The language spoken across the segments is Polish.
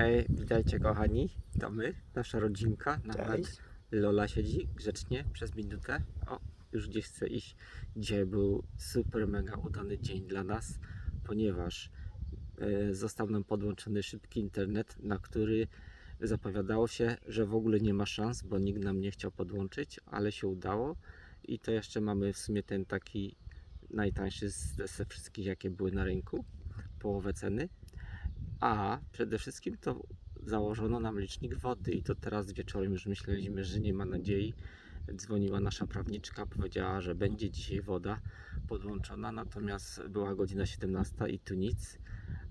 Ej, witajcie kochani, to my, nasza rodzinka, nawet Cześć. Lola siedzi grzecznie przez minutę. O, już gdzieś chce iść. Dzisiaj był super, mega udany dzień dla nas, ponieważ e, został nam podłączony szybki internet, na który zapowiadało się, że w ogóle nie ma szans, bo nikt nam nie chciał podłączyć, ale się udało i to jeszcze mamy w sumie ten taki najtańszy z ze wszystkich, jakie były na rynku, połowę ceny. A przede wszystkim to założono nam licznik wody i to teraz wieczorem już myśleliśmy, że nie ma nadziei. Dzwoniła nasza prawniczka, powiedziała, że będzie dzisiaj woda podłączona, natomiast była godzina 17 i tu nic,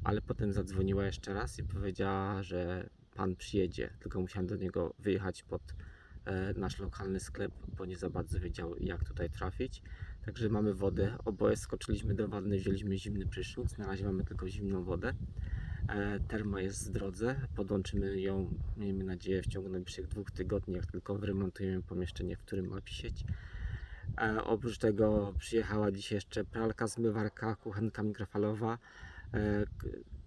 ale potem zadzwoniła jeszcze raz i powiedziała, że pan przyjedzie, tylko musiałem do niego wyjechać pod e, nasz lokalny sklep, bo nie za bardzo wiedział jak tutaj trafić. Także mamy wodę, oboje skoczyliśmy do wanny, wzięliśmy zimny prysznic, na razie mamy tylko zimną wodę. E, Terma jest w drodze, podłączymy ją, miejmy nadzieję, w ciągu najbliższych dwóch tygodni, jak tylko wyremontujemy pomieszczenie, w którym ma wisieć. E, Oprócz tego przyjechała dzisiaj jeszcze pralka, zmywarka, kuchenka mikrofalowa. E,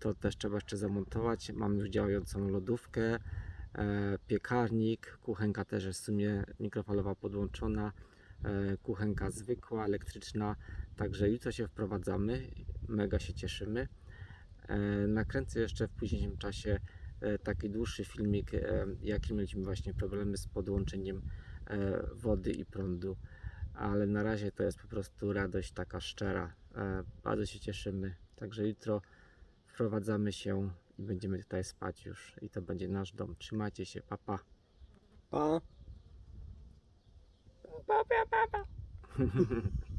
To też trzeba jeszcze zamontować. Mamy już działającą lodówkę, piekarnik, kuchenka też jest w sumie mikrofalowa podłączona, kuchenka zwykła, elektryczna. Także jutro się wprowadzamy, mega się cieszymy. E, Nakręcę jeszcze w późniejszym czasie e, taki dłuższy filmik, e, jakie mieliśmy właśnie problemy z podłączeniem wody i prądu, ale na razie to jest po prostu radość taka szczera. Bardzo się cieszymy. Także jutro wprowadzamy się i będziemy tutaj spać już i to będzie nasz dom. Trzymajcie się, papa. Pa. Pa, pa, pa, pa.